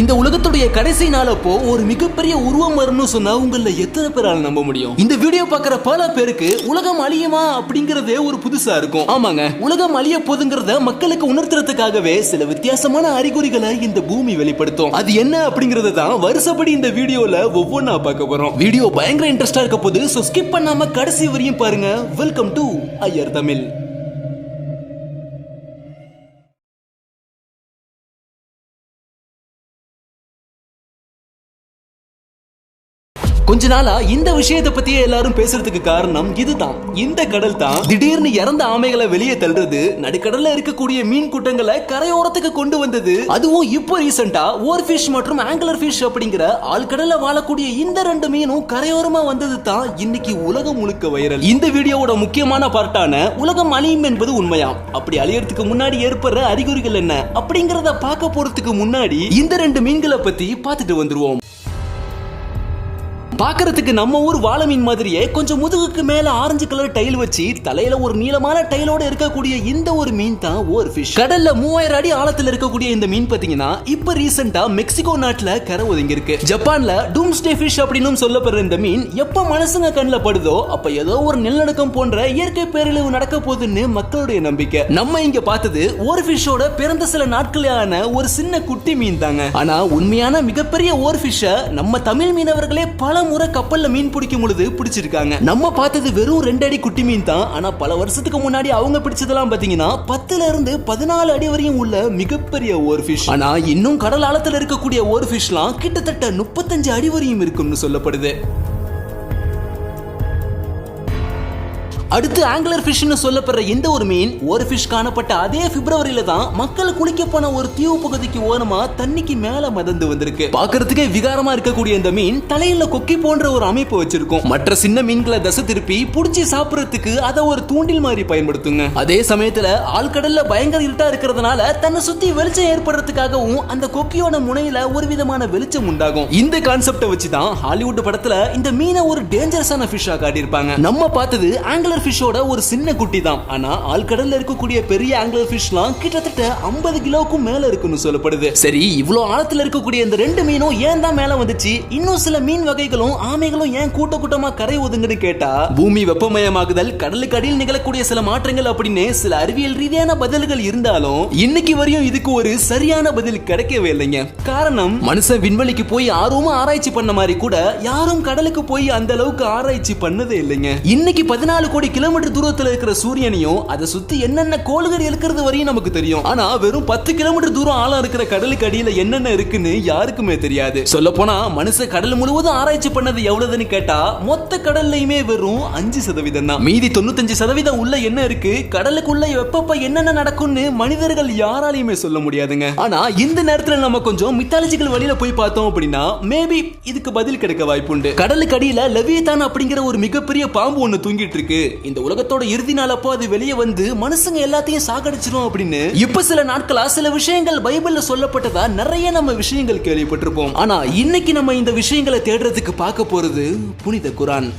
இந்த உலகத்துடைய கடைசி நாளப்போ ஒரு மிகப்பெரிய உருவம் வரும்னு சொன்னா உங்கள எத்தனை பேரால நம்ப முடியும்? இந்த வீடியோ பார்க்குற பல பேருக்கு உலகம் அழியுமா அப்படிங்கறதே ஒரு புதுசா இருக்கும். ஆமாங்க. உலகம் அழிய போதுங்கிறத மக்களுக்கு உணர்த்துறதுக்காகவே சில வித்தியாசமான அறிகுறிகளை இந்த பூமி வெளிப்படுத்தும். அது என்ன அப்படிங்கறத தான் வருஷப்படி இந்த வீடியோல ஒவ்வொன்றா பார்க்க போறோம். வீடியோ பயங்கர இன்ட்ரெஸ்டா இருக்க போது ஸோ ஸ்கிப் பண்ணாம கடைசி வரையும் பாருங்க. Welcome to Iyer Tamil. கொஞ்ச நாளா இந்த விஷயத்தை பத்தியே எல்லாரும் பேசுறதுக்கு காரணம் இதுதான். இந்த கடல் தான் திடீர்னு இறந்த ஆமைகளை வெளியே தள்ளுறது நடுக்கடல்ல இருக்கக்கூடிய மீன் கூட்டங்களை கரையோரத்துக்கு கொண்டு வந்தது. அதுவும் இப்போ ரீசெண்டா ஓர் ஃபிஷ் மற்றும் ஆங்கிலர் ஃபிஷ் அப்படிங்கிற ஆழ்கடல்ல வாழக்கூடிய இந்த ரெண்டு மீனும் கரையோரமா வந்தது தான் இன்னைக்கு உலகம் முழுக்க வைரல். இந்த வீடியோவோட முக்கியமான பார்ட்டான உலகம் அழியும் என்பது உண்மையாம் அப்படி அழியறதுக்கு முன்னாடி ஏற்படுற அறிகுறிகள் என்ன? அப்படிங்கறத பார்க்க போறதுக்கு முன்னாடி இந்த ரெண்டு மீன்களை பத்தி பார்த்துட்டு வந்துருவோம். பார்க்கறதுக்கு நம்ம ஊர் வாழை மீன் மாதிரியே கொஞ்சம் முதுகுக்கு மேல ஆரஞ்சு கலர் டைல் வச்சு தலையில ஒரு நீளமான டைலோட இருக்கக்கூடிய இந்த ஒரு மீன் தான் ஓர் ஃபிஷ் கடல்ல மூவாயிரம் அடி ஆழத்துல இருக்கக்கூடிய இந்த மீன் பாத்தீங்கன்னா இப்ப ரீசெண்டா மெக்சிகோ நாட்டுல கரை ஒதுங்கி இருக்கு ஜப்பான்ல டூம்ஸ்டே ஃபிஷ் அப்படின்னு சொல்லப்படுற இந்த மீன் எப்ப மனசுங்க கண்ணில் படுதோ அப்ப ஏதோ ஒரு நிலநடுக்கம் போன்ற இயற்கை பேரழிவு நடக்க போகுதுன்னு மக்களுடைய நம்பிக்கை. நம்ம இங்க பார்த்தது ஓர் ஃபிஷ்ஷோட பிறந்த சில நாட்களான ஒரு சின்ன குட்டி மீன் தாங்க. ஆனா உண்மையான மிகப்பெரிய ஓர் ஃபிஷ்ஷை நம்ம தமிழ் மீனவர்களே பல முறை கப்பல்ல மீன் பிடிக்கும் பொழுது பிடிச்சிருக்காங்க. நம்ம பார்த்தது வெறும் ரெண்டு அடி குட்டி மீன் தான். ஆனா பல வருஷத்துக்கு முன்னாடி அவங்க பிடிச்சதெல்லாம் பாத்தீங்கன்னா பத்துல இருந்து பதினாலு அடி வரையும் உள்ள மிகப்பெரிய ஓர் ஃபிஷ் ஆனா இன்னும் கடல் ஆழத்துல இருக்கக்கூடிய ஓர் ஃபிஷ்லாம் கிட்டத்தட்ட முப்பத்தஞ்சு அடி வரையும் இருக்கும்னு சொல்லப்படுது. அடுத்து ஆங்குலர் ஃபிஷ்னு சொல்லப்படுற இந்த ஒரு மீன் ஒரு ஃபிஷ் காணப்பட்ட அதே பிப்ரவரியில தான் மக்கள் குளிக்க போன ஒரு தீவு பகுதிக்கு ஓரமா தண்ணிக்கு மேல மதந்து வந்திருக்கு. பாக்குறதுக்கே விகாரமா இருக்கக்கூடிய இந்த மீன் தலையில கொக்கி போன்ற ஒரு அமைப்பு வச்சிருக்கும். மற்ற சின்ன மீன்களை தசை திருப்பி புடிச்சு சாப்பிடறதுக்கு அதை ஒரு தூண்டில் மாதிரி பயன்படுத்துங்க. அதே சமயத்துல ஆழ்கடல்ல பயங்கர இருட்டா இருக்கிறதுனால தன்னை சுத்தி வெளிச்சம் ஏற்படுறதுக்காகவும் அந்த கொக்கியோட முனையில ஒரு விதமான வெளிச்சம் உண்டாகும். இந்த கான்செப்டை வச்சு தான் ஹாலிவுட் படத்துல இந்த மீனை ஒரு டேஞ்சரஸான ஃபிஷ்ஷா காட்டியிருப்பாங்க. நம்ம பார்த்தது ஆங்கிலர் ஃபிஷ்ஷோட ஒரு சின்ன குட்டி தான் ஆனா ஆழ்கடல்ல இருக்கக்கூடிய பெரிய ஆங்குலர் ஃபிஷ்லாம் கிட்டத்தட்ட 50 கிலோவுக்கும் மேல இருக்குன்னு சொல்லப்படுது. சரி இவ்வளவு ஆழத்துல இருக்கக்கூடிய இந்த ரெண்டு மீனும் ஏன் தான் மேல வந்துச்சு? இன்னும் சில மீன் வகைகளும் ஆமைகளும் ஏன் கூட்ட கூட்டமா கரை ஒதுங்குன்னு கேட்டா பூமி வெப்பமயமாகுதல் கடலுக்கு அடியில் நிகழக்கூடிய சில மாற்றங்கள் அப்படின்னு சில அறிவியல் ரீதியான பதில்கள் இருந்தாலும் இன்னைக்கு வரையும் இதுக்கு ஒரு சரியான பதில் கிடைக்கவே இல்லைங்க. காரணம் மனுஷன் விண்வெளிக்கு போய் ஆர்வமா ஆராய்ச்சி பண்ண மாதிரி கூட யாரும் கடலுக்கு போய் அந்த அளவுக்கு ஆராய்ச்சி பண்ணதே இல்லைங்க. இன்னைக்கு பதினாலு கோடி கிலோமீட்டர் தூரத்துல இருக்கிற சூரியனையும் அதை சுத்தி என்னென்ன கோள்கள் இருக்கிறது வரையும் நமக்கு தெரியும். ஆனா வெறும் பத்து கிலோமீட்டர் தூரம் ஆழம் இருக்கிற கடலுக்கு அடியில என்னென்ன இருக்குன்னு யாருக்குமே தெரியாது. சொல்ல போனா மனுஷ கடல் முழுவதும் ஆராய்ச்சி பண்ணது எவ்வளவுன்னு கேட்டா மொத்த கடல்லையுமே வெறும் அஞ்சு சதவீதம் தான். மீதி தொண்ணூத்தஞ்சு சதவீதம் உள்ள என்ன இருக்கு கடலுக்குள்ள வெப்பப்ப என்னென்ன நடக்கும்னு மனிதர்கள் யாராலையுமே சொல்ல முடியாதுங்க. ஆனா இந்த நேரத்துல நம்ம கொஞ்சம் மித்தாலஜிக்கல் வழியில போய் பார்த்தோம் அப்படின்னா மேபி இதுக்கு பதில் கிடைக்க வாய்ப்புண்டு. கடலுக்கு அடியில லெவியத்தான் அப்படிங்கிற ஒரு மிகப்பெரிய பாம்பு ஒண்ணு தூங்கிட்டு இருக்கு. இந்த உலகத்தோட இறுதி நாள் அப்போ அது வெளியே வந்து மனுஷங்க எல்லாத்தையும் சாகடிச்சிரும் அப்படின்னு. இப்ப சில நாட்களா சில விஷயங்கள் பைபிள்ல சொல்லப்பட்டதா நிறைய நம்ம விஷயங்கள் கேள்விப்பட்டிருப்போம். ஆனா இன்னைக்கு நம்ம இந்த விஷயங்களை தேடுறதுக்கு பார்க்க போறது புனித குரான்.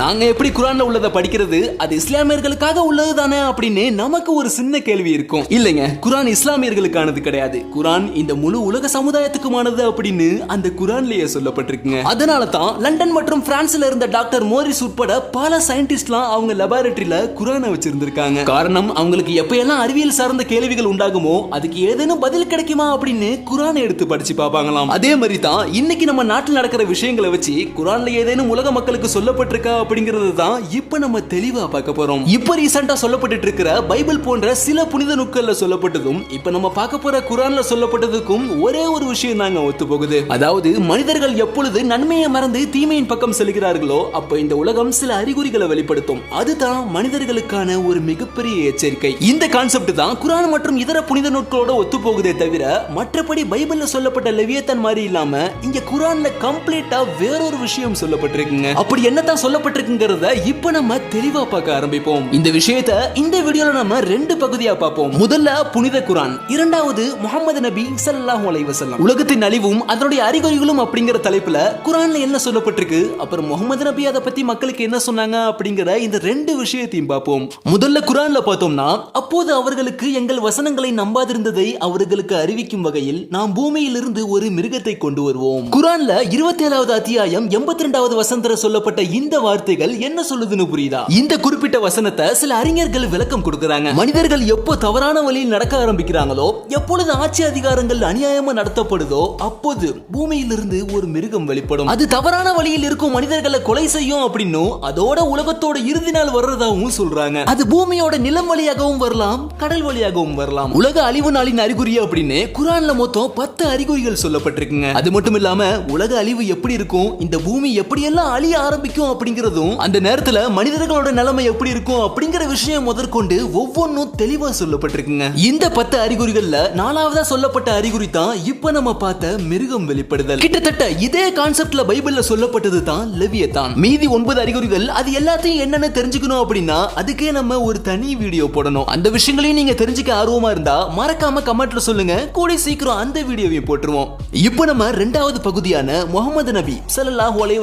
நாங்க எப்படி குரான்ல உள்ளதை படிக்கிறது அது இஸ்லாமியர்களுக்காக உள்ளது தானே அப்படின்னு நமக்கு ஒரு சின்ன கேள்வி இருக்கும். இல்லைங்க குரான் இஸ்லாமியர்களுக்கானது கிடையாது. குரான் இந்த முழு உலக சமுதாயத்துக்குமானது அப்படின்னு அந்த குரான்லயே சொல்லப்பட்டிருக்குங்க. அதனால தான் லண்டன் மற்றும் பிரான்ஸ்ல இருந்த டாக்டர் மோரிஸ் உட்பட பல சயின்டிஸ்ட்லாம் அவங்க லெபார்டரியில குரானை வச்சிருந்திருக்காங்க. காரணம் அவங்களுக்கு எப்பயெல்லாம் அறிவியல் சார்ந்த கேள்விகள் உண்டாகுமோ அதுக்கு ஏதேனும் பதில் கிடைக்குமா அப்படின்னு குரானை எடுத்து படிச்சு பார்ப்பாங்களாம். அதே மாதிரி தான் இன்னைக்கு நம்ம நாட்டில் நடக்கிற விஷயங்களை வச்சு குரான்ல ஏதேனும் உலக மக்களுக்கு சொல்லப்பட்டிருக்கா அப்படிங்கிறது தான் இப்போ நம்ம தெளிவா பார்க்க போறோம். இப்போ ரீசெண்டா சொல்லப்பட்டு இருக்கிற பைபிள் போன்ற சில புனித நுட்கள்ல சொல்லப்பட்டதும் இப்ப நம்ம பார்க்க போற குரான்ல சொல்லப்பட்டதுக்கும் ஒரே ஒரு விஷயம் தாங்க ஒத்து போகுது அதாவது மனிதர்கள் எப்பொழுது நன்மையை மறந்து தீமையின் பக்கம் செல்கிறார்களோ அப்போ இந்த உலகம் சில அறிகுறிகளை வெளிப்படுத்தும். அதுதான் மனிதர்களுக்கான ஒரு மிகப்பெரிய எச்சரிக்கை. இந்த கான்செப்ட் தான் குரான் மற்றும் இதர புனித நூட்களோட ஒத்து போகுதே தவிர மற்றபடி பைபிள்ல சொல்லப்பட்ட லெவியத்தன் மாதிரி இல்லாம இங்க குரான்ல கம்ப்ளீட்டா வேறொரு விஷயம் சொல்லப்பட்டிருக்குங்க. அப்படி என்னதான் சொல்லப்பட்ட சொல்லப்பட்டிருக்குங்கிறத இப்ப நம்ம தெளிவா பார்க்க ஆரம்பிப்போம். இந்த விஷயத்த இந்த வீடியோல நம்ம ரெண்டு பகுதியா பார்ப்போம். முதல்ல புனித குரான் இரண்டாவது முகமது நபி சல்லாஹூ அலைஹி உலகத்தின் அழிவும் அதனுடைய அறிகுறிகளும் அப்படிங்கிற தலைப்புல குரான்ல என்ன சொல்லப்பட்டிருக்கு? அப்புறம் முகமது நபி அதை பத்தி மக்களுக்கு என்ன சொன்னாங்க அப்படிங்கிற இந்த ரெண்டு விஷயத்தையும் பார்ப்போம். முதல்ல குரான்ல பார்த்தோம்னா அப்போது அவர்களுக்கு எங்கள் வசனங்களை நம்பாதிருந்ததை அவர்களுக்கு அறிவிக்கும் வகையில் நாம் பூமியிலிருந்து ஒரு மிருகத்தை கொண்டு வருவோம். குரான்ல இருபத்தி ஏழாவது அத்தியாயம் எண்பத்தி ரெண்டாவது வசந்தர சொல்லப்பட்ட இந்த வார்த்தை வார்த்தைகள் என்ன சொல்லுதுன்னு புரியுதா? இந்த குறிப்பிட்ட வசனத்தை சில அறிஞர்கள் விளக்கம் கொடுக்கறாங்க. மனிதர்கள் எப்போ தவறான வழியில் நடக்க ஆரம்பிக்கிறாங்களோ எப்பொழுது ஆட்சி அதிகாரங்கள் அநியாயமா நடத்தப்படுதோ அப்போது பூமியிலிருந்து ஒரு மிருகம் வெளிப்படும். அது தவறான வழியில் இருக்கும் மனிதர்களை கொலை செய்யும் அப்படின்னும் அதோட உலகத்தோட இறுதி நாள் வர்றதாகவும் சொல்றாங்க. அது பூமியோட நிலம் வழியாகவும் வரலாம் கடல் வழியாகவும் வரலாம். உலக அழிவு நாளின் அறிகுறி அப்படின்னு குரான்ல மொத்தம் பத்து அறிகுறிகள் சொல்லப்பட்டிருக்குங்க. அது மட்டும் இல்லாம உலக அழிவு எப்படி இருக்கும் இந்த பூமி எப்படியெல்லாம் அழிய ஆரம்பிக்கும் அப்படிங்கறதும் அந்த நேரத்துல மனிதர்களோட நிலைமை எப்படி இருக்கும் அப்படிங்கிற விஷயம் முதற்கொண்டு ஒவ்வொன்றும் தெளிவா சொல்லப்பட்டிருக்குங்க. இந்த பத்து அறிகுறிகள்ல நாலாவதா சொல்லப்பட்ட அறிகுறி தான் இப்ப நம்ம பார்த்த மிருகம் வெளிப்படுதல். கிட்டத்தட்ட இதே கான்செப்ட்ல பைபிள்ல சொல்லப்பட்டது தான் லெவியத்தான். மீதி ஒன்பது அறிகுறிகள் அது எல்லாத்தையும் என்னன்னு தெரிஞ்சுக்கணும் அப்படின்னா அதுக்கே நம்ம ஒரு தனி வீடியோ போடணும். அந்த விஷயங்களையும் நீங்க தெரிஞ்சுக்க ஆர்வமா இருந்தா மறக்காம கமெண்ட்ல சொல்லுங்க. கூடி சீக்கிரம் அந்த வீடியோவையும் போட்டுருவோம். இப்போ நம்ம ரெண்டாவது பகுதியான முகமது நபி சல்லாஹ் அலைஹி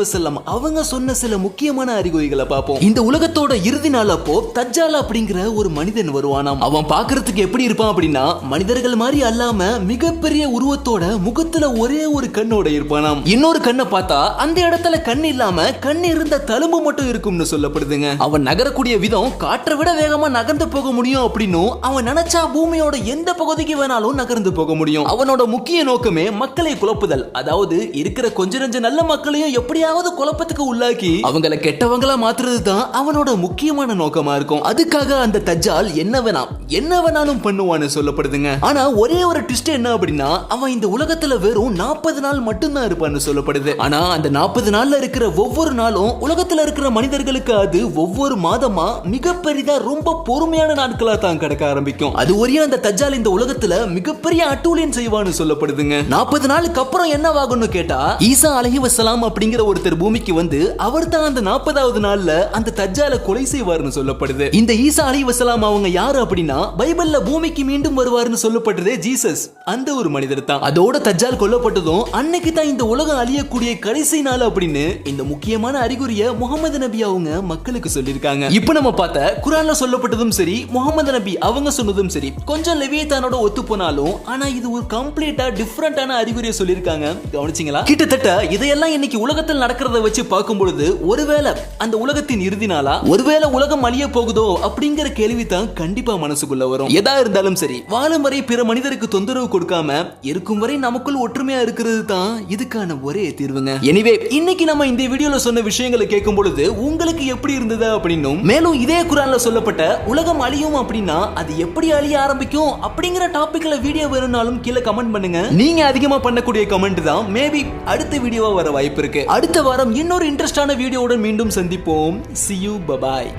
அவங்க சொன்ன சில முக்கிய முக்கியமான அறிகுறிகளை பார்ப்போம். இந்த உலகத்தோட இறுதி நாள் அப்போ தஜ்ஜால் அப்படிங்கிற ஒரு மனிதன் வருவானாம். அவன் பாக்குறதுக்கு எப்படி இருப்பான் அப்படின்னா மனிதர்கள் மாதிரி அல்லாம மிகப்பெரிய உருவத்தோட முகத்துல ஒரே ஒரு கண்ணோட இருப்பானாம். இன்னொரு கண்ணை பார்த்தா அந்த இடத்துல கண் இல்லாம கண் இருந்த தழும்பு மட்டும் இருக்கும்னு சொல்லப்படுதுங்க. அவன் நகரக்கூடிய விதம் காற்றை விட வேகமா நகர்ந்து போக முடியும் அப்படின்னு அவன் நினைச்சா பூமியோட எந்த பகுதிக்கு வேணாலும் நகர்ந்து போக முடியும். அவனோட முக்கிய நோக்கமே மக்களை குழப்புதல். அதாவது இருக்கிற கொஞ்ச நஞ்ச நல்ல மக்களையும் எப்படியாவது குழப்பத்துக்கு உள்ளாக்கி அவங்கள கெட்டவங்களா மாத்துறது தான் அவனோட முக்கியமான நோக்கமா இருக்கும். அதுக்காக அந்த தஜ்ஜால் என்ன வேணாம் என்ன வேணாலும் பண்ணுவான்னு சொல்லப்படுதுங்க. ஆனா ஒரே ஒரு ட்விஸ்ட் என்ன அப்படின்னா அவன் இந்த உலகத்துல வெறும் நாற்பது நாள் மட்டும்தான் இருப்பான்னு சொல்லப்படுது. ஆனா அந்த நாற்பது நாள்ல இருக்கிற ஒவ்வொரு நாளும் உலகத்துல இருக்கிற மனிதர்களுக்கு அது ஒவ்வொரு மாதமா மிகப்பெரிதா ரொம்ப பொறுமையான நாட்களா தான் கிடக்க ஆரம்பிக்கும். அது ஒரே அந்த தஜ்ஜால் இந்த உலகத்துல மிகப்பெரிய அட்டூழியம் செய்வான்னு சொல்லப்படுதுங்க. நாற்பது நாளுக்கு அப்புறம் என்னவாகும்னு கேட்டா ஈசா அலஹி வசலாம் அப்படிங்கிற ஒருத்தர் பூமிக்கு வந்து அவர் தான் அந்த நாற்பதாவது நாள்ல அந்த தஜ்ஜால கொலை செய்வார்னு சொல்லப்படுது. இந்த ஈசா அலி வசலாம் அவங்க யாரு அப்படின்னா பைபிள்ல பூமிக்கு மீண்டும் வருவார்னு சொல்லப்பட்டதே ஜீசஸ். அந்த ஒரு மனிதர் தான். அதோட தஜ்ஜால் கொல்லப்பட்டதும் அன்னைக்கு தான் இந்த உலகம் அழியக்கூடிய கடைசி நாள் அப்படின்னு இந்த முக்கியமான அறிகுறிய முகமது நபி அவங்க மக்களுக்கு சொல்லியிருக்காங்க. இப்போ நம்ம பார்த்த குரான்ல சொல்லப்பட்டதும் சரி முகமது நபி அவங்க சொன்னதும் சரி கொஞ்சம் லெவியத்தானோட ஒத்து போனாலும் ஆனா இது ஒரு கம்ப்ளீட்டா டிஃப்ரெண்டான அறிகுறியை சொல்லியிருக்காங்க. கவனிச்சிங்களா? கிட்டத்தட்ட இதையெல்லாம் இன்னைக்கு உலகத்தில் நடக்கிறத வச்சு பார்க்கும் பொழுது ஒருவேளை அந்த உலகத்தின் இறுதி நாளா? ஒருவேளை உலகம் அழிய போகுதோ அப்படிங்கிற கேள்வி தான் கண்டிப்பா மனசுக்குள்ள வரும். எதா இருந்தாலும் சரி வாழும் வரை பிற மனிதருக்கு தொந்தரவு கொடுக்காம இருக்கும் வரை நமக்குள் ஒற்றுமையா இருக்கிறது தான் இதுக்கான ஒரே தீர்வுங்க. எனிவே இன்னைக்கு நம்ம இந்த வீடியோல சொன்ன விஷயங்களை கேட்கும் பொழுது உங்களுக்கு எப்படி இருந்தது அப்படின்னும் மேலும் இதே குரான்ல சொல்லப்பட்ட உலகம் அழியும் அப்படின்னா அது எப்படி அழிய ஆரம்பிக்கும் அப்படிங்கிற டாபிக்ல வீடியோ வேணும்னாலும் கீழே கமெண்ட் பண்ணுங்க. நீங்க அதிகமா பண்ணக்கூடிய கமெண்ட் தான் மேபி அடுத்த வீடியோவா வர வாய்ப்பு இருக்கு. அடுத்த வாரம் இன்னொரு இன்ட்ரெஸ்டான வீடியோவுடன் மீண்டும் சந்திப்போம் சியூ பபாய்